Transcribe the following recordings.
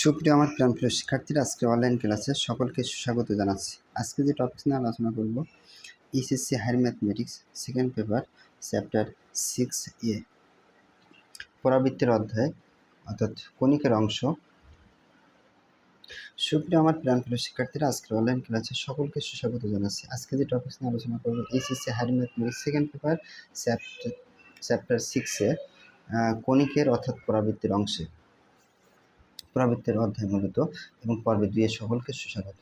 সুপ্রিয় আমার প্রাণ প্রিয় শিক্ষার্থীরা, আজকে অনলাইন ক্লাসে সকলকে সুস্বাগত জানাচ্ছি। আজকে যে টপিক নিয়ে আলোচনা করব ECC higher mathematics second paper chapter six এ পরাবৃত্তের অধ্যায়, অর্থাৎ কণিকের অংশ। সুপ্রিয় আমার প্রাণ প্রিয় শিক্ষার্থীরা, আজকে অনলাইন ক্লাসে সকলকে সুস্বাগত জানাচ্ছি। আজকে যে টপিক নিয়ে আলোচনা করব ECC higher mathematics second paper chapter chapter সিক্সে কণিকের অর্থাৎ পরাবৃত্তির অংশে। পুরাবৃত্তের অধ্যায় মূলত এবং পর্বে দুইয়ে সকলকে সুস্বাগত।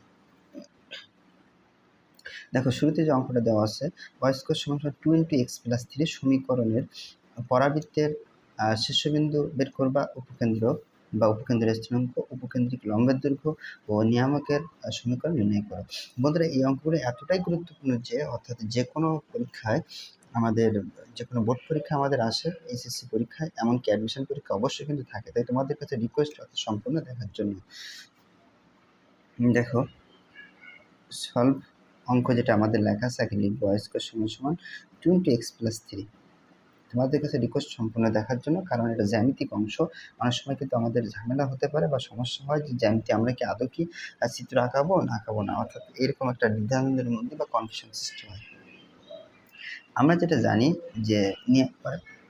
দেখো, শুরুতে যে অঙ্কটা দেওয়া আছে বয়স্কর সমান two into x plus three সমীকরণের পরাবৃত্তের শীর্ষবিন্দু বের করবা উপকেন্দ্র বা উপকেন্দ্রের স্থিরাঙ্ক, উপকেন্দ্রিক লম্বের দৈর্ঘ্য ও নিয়ামকের সমীকরণ নির্ণয় করো। বন্ধুরা, এই অঙ্কগুলো এতটাই গুরুত্বপূর্ণ যে, অর্থাৎ যে কোনো পরীক্ষায় আমাদের যে কোনো বোর্ড পরীক্ষা আমাদের আসে, এইচএসসি পরীক্ষায়, এমনকি অ্যাডমিশন পরীক্ষা অবশ্যই কিন্তু থাকে। তাই তোমাদের কাছে রিকোয়েস্ট অর্থাৎ সম্পূর্ণ দেখার জন্য। দেখো সলভ অঙ্ক যেটা আমাদের লেখা আছে, আগে লিখব স্কোয়ার সমান সমান two into x plus three তোমাদের কাছে রিকোয়েস্ট সম্পূর্ণ দেখার জন্য, কারণ এটা জ্যামিতিক অংশ। অনেক সময় কিন্তু আমাদের ঝামেলা হতে পারে বা সমস্যা হয় যে জ্যামিতি আমরা কি আদৌ কি চিত্র আঁকাবো না আঁকাবো না। অর্থাৎ এরকম একটা দ্বিধাদ্বন্দ্বের মধ্যে বা কনফিউশন সৃষ্টি হয়। আমরা যেটা জানি যে নিয়ে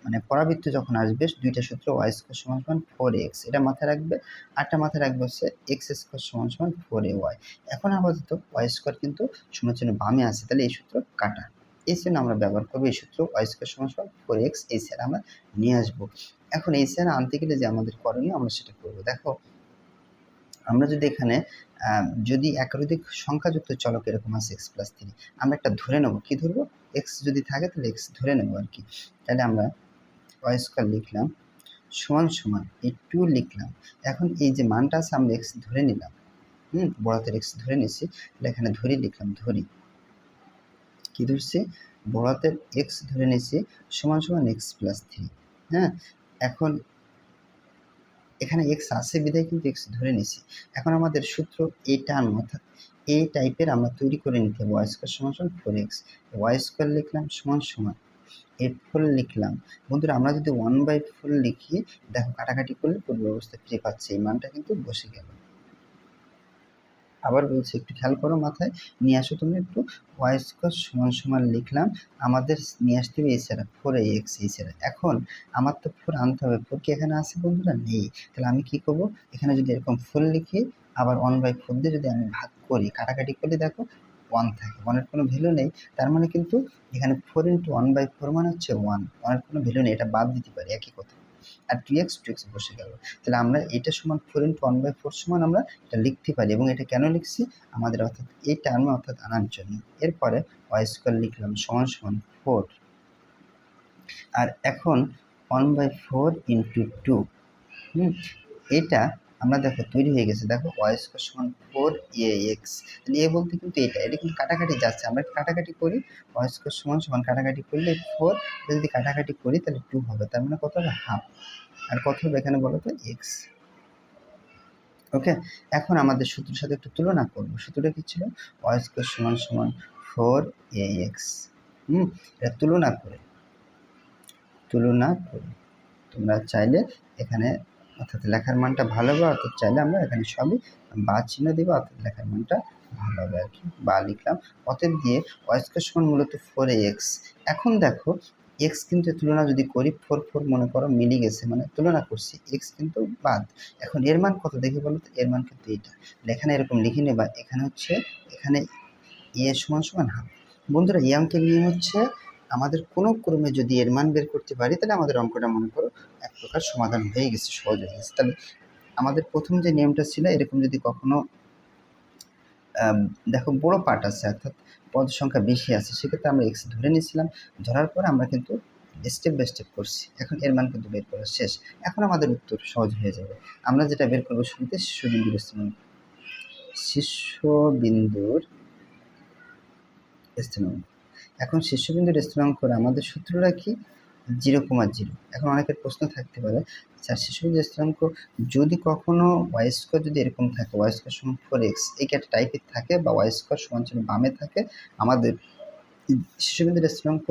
মানে পরাবৃত্ত যখন আসবে, দুইটা সূত্র ওয়াই স্কোয়ার সমান সমান ফোর এক্স এটা মাথায় রাখবে আরটা মাথায় রাখবে হচ্ছে এক্স স্কোয়ার সমান সমান ফোর এ ওয়াই এখন আপাতত ওয়াই স্কোয়ার কিন্তু সমান চিহ্ন বামে আছে, তাহলে এই সূত্র কাটা। এই জন্য আমরা ব্যবহার করব এই সূত্র ওয়াই স্কোয়ার সমান সমান ফোর এক্স এই স্যার আমরা নিয়ে আসব। এখন এই স্যার আনতে গেলে যে আমাদের করণীয়, আমরা সেটা করব। দেখো আমরা যদি এখানে যদি একাধিক সংখ্যাযুক্ত চলক এরকম আছে এক্স প্লাস থ্রি আমরা একটা ধরে নেব। কি ধরবো? এক্স যদি থাকে, তাহলে এক্স ধরে নেব আর কি। তাহলে আমরা ওয়াই স্কোয়ার লিখলাম, সমান সমান এই টু লিখলাম। এখন এই যে মানটা আছে, আমরা এক্স ধরে নিলাম। হুম, বড়াতের এক্স ধরে নিছি তাহলে এখানে ধরি লিখলাম, ধরি। কি ধরছি? বড়াতের এক্স ধরে নিছি সমান সমান এক্স প্লাস থ্রি হ্যাঁ এখন এখানে এক্স আছে, বিধায় কিন্তু এক্স ধরে নিছি এখন আমাদের সূত্র এ টান অর্থাৎ এ টাইপের আমরা তৈরি করে নিতে হবে ওয়াই স্কোয়ার সমান সমান ফোর এক্স ওয়াই স্কোয়ার লিখলাম সমান সমান এর ফোর লিখলাম। বন্ধুরা, আমরা যদি ওয়ান বাই ফোর লিখি, দেখো কাটাকাটি করলে পূর্ব অবস্থা ফিরে পাচ্ছে, এই মানটা কিন্তু বসে গেল। আবার বলছি, একটু খেয়াল করো মাথায়, নিয়ে আসো তুমি একটু ওয়াই স্কোয়ার সমান সমান লিখলাম, আমাদের নিয়ে আসতে হবে এছাড়া ফোর এই এক্স এছাড়া এখন আমার তো ফোর আনতে হবে ফোর কি এখানে আছে বন্ধুরা? নেই। তাহলে আমি কি করব? এখানে যদি এরকম ফোর লিখি, আবার ওয়ান বাই ফোর দিয়ে যদি আমি ভাগ করি, কাটাকাটি করলে দেখো ওয়ান থাকে ওয়ানের কোনো ভ্যালু নেই। তার মানে কিন্তু এখানে four into one by four মানে হচ্ছে ওয়ান ওয়ানের কোনো ভ্যালু নেই, এটা বাদ দিতে পারি, একই কথা। আর টু এক্স টু এক্স বসে গেল। তাহলে আমরা এটা সমান four into one by four সমান আমরা এটা লিখতে পারি এবং এটা কেন লিখছি? আমাদের অর্থাৎ এই টার্মে অর্থাৎ আনার জন্য। এরপরে ওয়াই স্কোয়ার লিখলাম সমান সমান ফোর আর এখন one by four into two হুম, এটা আমরা দেখো তৈরি হয়ে গেছে। দেখো ওয়াই স্কোয়ার সমান ফোর এ এক্স তাহলে এ বলতে কিন্তু এটা এটা কিন্তু কাটাকাটি যাচ্ছে। আমরা কাটাকাটি করি ওয়াই স্কোয়ার সমান সমান কাটাকাটি করলে ফোর যদি কাটাকাটি করি তাহলে টু হবে। তার মানে কত হবে? হাফ আর কত হবে এখানে বলো তো? এক্স ওকে এখন আমাদের সূত্রের সাথে একটু তুলনা করব। সূত্রটা কি ছিল? ওয়াই স্কোয়ার সমান সমান ফোর এ এক্স হুম? এটা তুলনা করে। তুলনা করে। তোমরা চাইলে এখানে অর্থাৎ লেখার মানটা ভালো হবে, অর্থাৎ চাইলে আমরা এখানে সবই বা চিহ্ন দিব, অর্থাৎ লেখার মানটা ভালো হবে আর কি। বা লিখলাম, অতএব দিয়ে ওয়াইস্কোয়ার সমান মূলত ফোর এক্স এখন দেখো এক্স কিন্তু তুলনা যদি করি ফোর ফোর মনে করো মিলে গেছে মানে তুলনা করছি এক্স কিন্তু বাদ। এখন এর মান কত দেখি বলো তো? এর মান কিন্তু এইটা। এখানে এরকম লিখে নেবা, এখানে হচ্ছে, এখানে এ সমান সমান হাফ বন্ধুরা, এই অঙ্কের নিয়ম হচ্ছে আমাদের কোনো ক্রমে যদি এর মান বের করতে পারি, তাহলে আমাদের অঙ্কটা মনে করো এক প্রকার সমাধান হয়ে গেছে, সহজ হয়ে গেছে। তাহলে আমাদের প্রথম যে নিয়মটা ছিল, এরকম যদি কখনো দেখো বড় পার্ট আছে, অর্থাৎ পদ সংখ্যা বেশি আছে, সেক্ষেত্রে আমরা এক্স ধরে নিয়েছিলাম, ধরার পর আমরা কিন্তু স্টেপ বাই স্টেপ করছি। এখন এর মান কিন্তু বের করা শেষ। এখন আমাদের উত্তর সহজ হয়ে যাবে। আমরা যেটা বের করব শুরুতে শিশুবিন্দুর স্থানাঙ্ক শিষ্যবিন্দুর স্থানাঙ্ক এখন শীর্ষবিন্দুর স্থানাঙ্ক করে আমাদের সূত্রটা কি? Zero comma zero. এখন অনেকের প্রশ্ন থাকতে পারে স্যার শীর্ষবিন্দুর স্থানাঙ্ক যদি কখনো ওয়াই স্কোয়ার যদি এরকম থাকে ওয়াই স্কোয়ার সমান ফোর এক্স এই একটা টাইপের থাকে বা ওয়াই স্কোয়ার সমান চিহ্ন বামে থাকে, আমাদের শিশুবিন্দুর স্থানাঙ্ক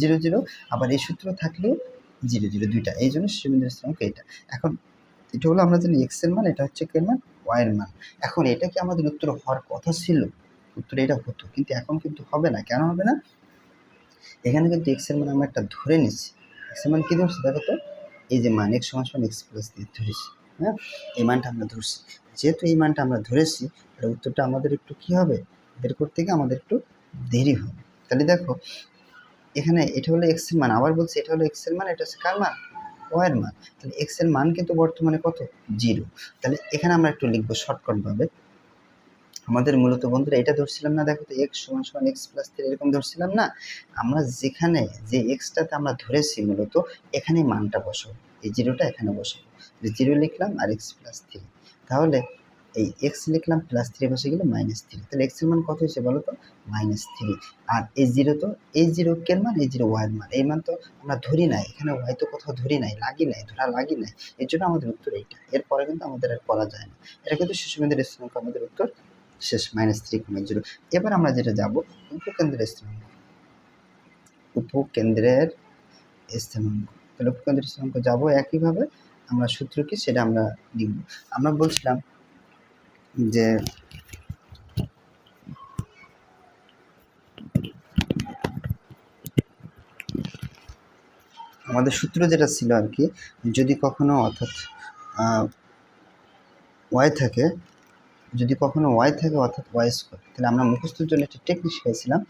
জিরো জিরো, আবার এই সূত্র থাকলেও জিরো জিরো দুইটা। এই জন্য শিশুবিন্দুর স্থানাঙ্ক এটা। এখন এটা হলো আমরা জানি এক্সের মান, এটা হচ্ছে কে মান ওয়াই মান। এখন এটা কি আমাদের উত্তর হওয়ার কথা ছিল? উত্তর এটা হতো। কিন্তু এখন কিন্তু হবে না। কেন হবে না? এখানে কিন্তু এক্সের মান আমরা একটা ধরে নিচ্ছি। এক্সের মান কি ধরছি? দেখো তো। এই যে মান এক্স সমান সমান এক্স প্লাস দিয়ে ধরেছি হ্যাঁ? এই মানটা আমরা ধরছি। যেহেতু এই মানটা আমরা ধরেছি, তাহলে উত্তরটা আমাদের একটু কি হবে? বের করতে গিয়ে আমাদের একটু দেরি হবে। তাহলে দেখো, এখানে এটা হলো এক্সের মান। আবার বলছি, এটা হলো এক্সের মান, এটা হচ্ছে কার মান? ওয়াই এর মান। তাহলে এক্সের মান কিন্তু বর্তমানে কত? জিরো তাহলে এখানে আমরা একটু লিখব শর্টকাট ভাবে। আমাদের মূলত বন্ধুরা এটা ধরছিলাম না, দেখো তো এক্স সমান সমান এক্স প্লাস থ্রি এরকম ধরছিলাম না। আমরা যেখানে যে এক্সটাতে আমরা ধরেছি মূলত এখানে মানটা বসাবো। এই জিরোটা এখানে বসাবো। জিরো লিখলাম আর এক্স প্লাস থ্রি তাহলে এই এক্স লিখলাম প্লাস থ্রি বসে গেলে মাইনাস থ্রি তাহলে এক্সের মান কত হয়েছে বলো তো? মাইনাস থ্রি আর এই জিরো তো, এই জিরো কের মান, এই জিরো ওয়াইয়ের মান। এই মান তো আমরা ধরি নাই। এখানে ওয়াই তো কোথাও ধরি নাই, লাগি নাই, ধরা লাগি নাই। এর জন্য আমাদের উত্তর এইটা। এরপরে কিন্তু আমাদের আর করা যায় না। এটা কিন্তু শিশুমেন্দ্র স্থিরাঙ্ক আমাদের উত্তর শেষ মাইনাস থ্রি কমে জিরো এবার আমরা যেটা যাব, উপকেন্দ্রের স্থিরাঙ্ক উপকেন্দ্রের স্থিরাঙ্ক তাহলে উপকেন্দ্রের স্থিরাঙ্ক যাব একইভাবে, আমরা সূত্র কি সেটা আমরা লিখব। আমরা বলছিলাম যে আমাদের সূত্র যেটা ছিল আর কি, যদি কখনো অর্থাৎ ওয়াই থাকে যদি কখনো ওয়াই থাকে অর্থাৎ ওয়াই স্কোয়ার তাহলে আমরা মুখস্থের জন্য একটা টেকনিক শিখেছিলাম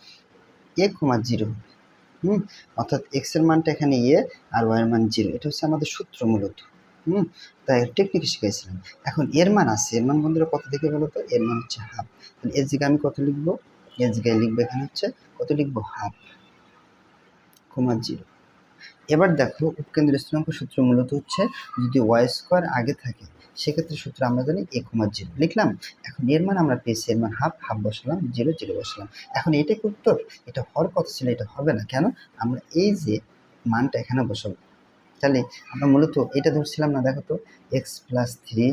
এ কমা জিরো হুম? অর্থাৎ এক্সের মানটা এখানে এ আর ওয়াই এর মান জিরো এটা হচ্ছে আমাদের সূত্র মূলত। হুম? তাই টেকনিক শিখেছিলাম এখন এর মান আছে। এর মান বন্ধুরা কত থেকে বলো তো? এর মান হচ্ছে হাফ তাহলে এর জায়গায় আমি কত লিখব? এর জায়গায় লিখব এখানে হচ্ছে কত লিখব? হাফ কমা জিরো এবার দেখো উপকেন্দ্র স্থিরাঙ্ক সূত্র মূলত হচ্ছে যদি ওয়াই স্কোয়ার আগে থাকে সেক্ষেত্রে সূত্র আমরা জানি এ কমা জিরো। লিখলাম, এখন এর মান আমরা পেয়েছি, এর মান হাফ হাফ বসালাম, জিরো জিরো বসালাম। এখন এটা কি উত্তর? এটা হওয়ার কথা ছিল, এটা হবে না। কেন? আমরা এই যে মানটা এখানে বসাবো। তাহলে আমরা মূলত এটা ধরছিলাম না, দেখো তো এক্স প্লাস থ্রি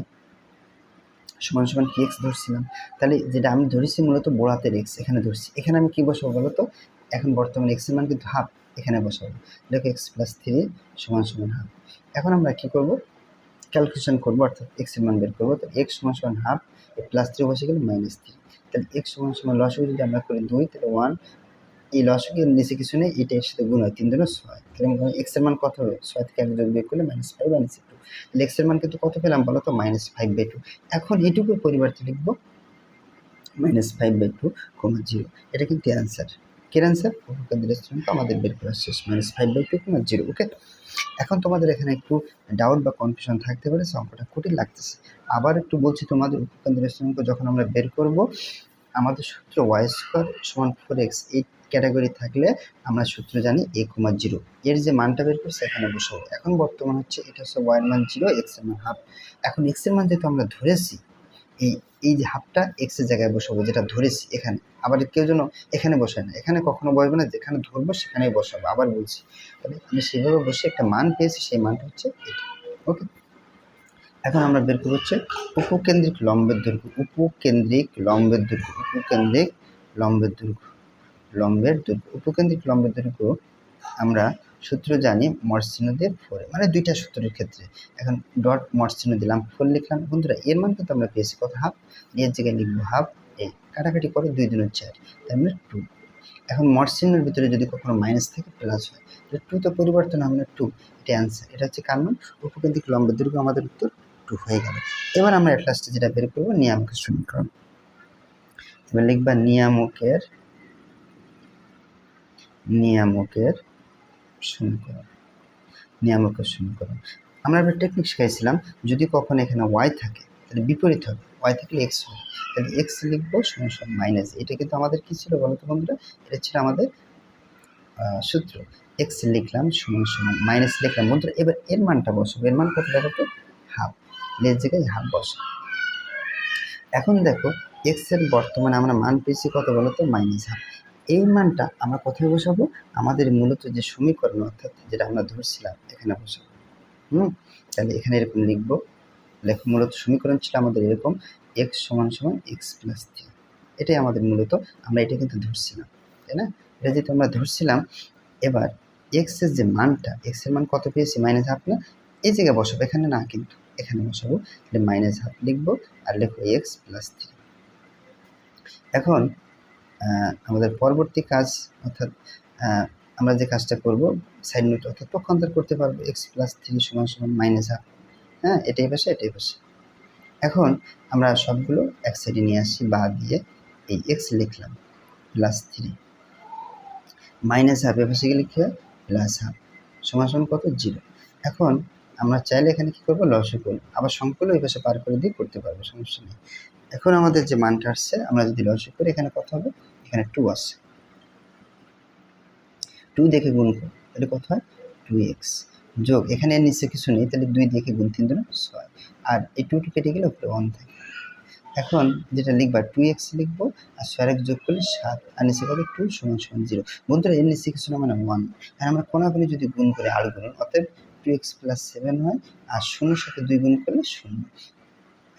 সমান সমান কি এক্স ধরছিলাম? তাহলে যেটা আমি ধরেছি মূলত বড় হাতের এক্স এখানে ধরছি। এখানে আমি কি বসাবো বলো তো? এখন বর্তমানে এক্সের মান কিন্তু হাফ, এখানে বসাবো। দেখো এক্স প্লাস থ্রি সমান সমান হাফ। এখন আমরা কি করব? ক্যালকুলেশন করব, অর্থাৎ এক্সের মান বের করব, তো এক্স সমান সমান হাফ প্লাস থ্রি বসে গেলে মাইনাস থ্রি তাহলে এক্স সমান সমান লসক যদি আমরা করি দুই, তাহলে ওয়ান এই লসকের নিচে কিছু নেই, এটা এর সাথে গুণ হয়, তিন দিনে ছয়। তাহলে এক্সের মান কত হবে? ছয় থেকে এক যোগ বের করলে মাইনাস ফাইভ মাইনাস টু তাহলে এক্সের মান কিন্তু কত পেলাম বলো তো? মাইনাস ফাইভ বাই টু এখন এটুকুর পরিবর্তে লিখব minus five by two comma zero এটা কিন্তু অ্যান্সার কে অ্যান্সার আমাদের বের করা শেষ। Minus five by two comma zero okay এখন তোমাদের এখানে একটু ডাউট বা কনফিউশন থাকতে পারে অঙ্কটা কঠিন লাগতেছে। আবার একটু বলছি, তোমাদের উপকেন্দ্রের স্থিরাঙ্ক যখন আমরা বের করব, আমাদের সূত্র ওয়াই স্কোয়ার সমান ফোর এক্স এই ক্যাটাগরি থাকলে আমরা সূত্র জানি এ কমা জিরো এর যে মানটা বের করছে এখানে বসাবো এখন বর্তমান হচ্ছে এটা হচ্ছে ওয়াই মান জিরো এক্সের মান হাফ এখন এক্সের মান যেহেতু আমরা ধরেছি এই এই যে হাফটা এক্সের জায়গায় বসাবো, যেটা ধরেছি এখানে। আবার কেউ যেন এখানে বসায় না। এখানে কখনো বসবে না, যেখানে ধরবো সেখানেই বসাবো। আবার বলছি, তাহলে আমি সেভাবে বসে একটা মান পেয়েছি, সেই মানটা হচ্ছে এটা। ওকে এখন আমরা বের করব হচ্ছে উপকেন্দ্রিক লম্বের দৈর্ঘ্য। উপকেন্দ্রিক লম্বের দৈর্ঘ্য, উপকেন্দ্রিক লম্বের দৈর্ঘ্য লম্বের দৈর্ঘ্য। উপকেন্দ্রিক লম্বের দৈর্ঘ্য আমরা সূত্র জানি মরচিহ্ন দিয়ে ফোরে মানে দুইটা সূত্রের ক্ষেত্রে। এখন ডট মরচিহ্ন দিলাম, ফোর লিখলাম। বন্ধুরা, এর মান কিন্তু আমরা পেয়েছি কত? হাফ। এর জায়গায় লিখব হাফ এই কাটাকাটি করে দুই দিনের চার, তার মানে টু এখন মরচিহ্নের ভিতরে যদি কখনো মাইনাস থাকে প্লাস হয়, তাহলে টু তো পরিবর্তন না টু এটা অ্যান্সার এটা হচ্ছে কার মান? উপকেন্দ্রিক লম্বের দৈর্ঘ্য আমাদের উত্তর টু হয়ে গেল। এবার আমরা এট লাস্টে যেটা বের করব, নিয়ামকের সমীকরণ। এবার লিখবা নিয়ামকের নিয়ামকের সমীকরণ নিয়ামকের সমীকরণ আমরা এবার টেকনিক শিখাইছিলাম, যদি কখনো এখানে ওয়াই থাকে, তাহলে বিপরীত হবে। ওয়াই থাকলে এক্স হবে। তাহলে এক্স লিখব সমান মাইনাস এটা কিন্তু আমাদের কী ছিল বলতো বন্ধুরা? এটা ছিল আমাদের সূত্র। এক্স লিখলাম সমান সমান মাইনাস লিখলাম। বন্ধুরা, এবার এর মানটা বসবো। এর মান কত দেখো তো? হাফ লের জায়গায় হাফ বসা এখন দেখো এক্সের বর্তমানে আমরা মান পেয়েছি কত বলো তো মাইনাস হাফ এই মানটা আমরা কোথায় বসাবো? আমাদের মূলত যে সমীকরণ অর্থাৎ যেটা আমরা ধরছিলাম, এখানে বসাবো। হুম? তাহলে এখানে এরকম লিখব। লেখো মূলত সমীকরণ ছিল আমাদের এরকম এক্স সমান সমান এক্স প্লাস থ্রি এটাই আমাদের মূলত, আমরা এটা কিন্তু ধরছিলাম, তাই না? এটা যেহেতু আমরা ধরছিলাম, এবার এক্সের যে মানটা এক্সের মান কত পেয়েছি? মাইনাস হাফ না? এই জায়গায় বসাবো, এখানে না কিন্তু, এখানে বসাবো। তাহলে মাইনাস হাফ লিখব, আর লিখব এক্স প্লাস থ্রি এখন আমাদের পরবর্তী কাজ, অর্থাৎ আমরা যে কাজটা করব সাইড নোট অর্থাৎ পক্ষান্তর করতে পারব এক্স প্লাস থ্রি সমান সমান মাইনাস হাফ হ্যাঁ এটাই পাশে এটাই পাশে। এখন আমরা সবগুলো এক সাইডে নিয়ে আসি, বা দিয়ে এই এক্স লিখলাম প্লাস থ্রি মাইনাস হাফ এপাশে গেলে কী হয়? প্লাস হাফ সমান সমান কত? জিরো এখন আমরা চাইলে এখানে কী করব? লসও আবার সংকলও এই পাশে পার করে দিয়ে করতে পারব, সমস্যা নেই। এখন আমাদের যে মানটা আসছে, আমরা যদি লসও করি, এখানে কত হবে? এখানে টু আসছে টু দেখে গুণ করি, তাহলে কত হয়? টু এক্স যোগ, এখানে নিচে কিছু নেই, তাহলে দুই দেখে গুণ তিন দুটো ছয়। আর এই টু টু কেটে গেলে উপরে ওয়ান থাকে। এখন যেটা লিখবা টু এক্স লিখব, আর ছয় এক যোগ করলে সাত। আর নিচে কত? টু সমান সমান জিরো বন্ধুরা, এর নিচে কিছু না মানে ওয়ান আর আমরা কোনাগুলি যদি গুণ করে আরও গুণ, অতএব টু এক্স প্লাস সেভেন হয়, আর শূন্যর সাথে দুই গুণ করলে শূন্য।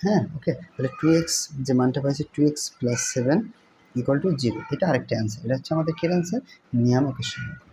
হ্যাঁ ওকে তাহলে টু এক্স যে মানটা পাইছে two x plus seven equal to zero এটা আরেকটা অ্যান্সার এটা হচ্ছে আমাদের কি অ্যান্সার নিয়ামকের সমীকরণ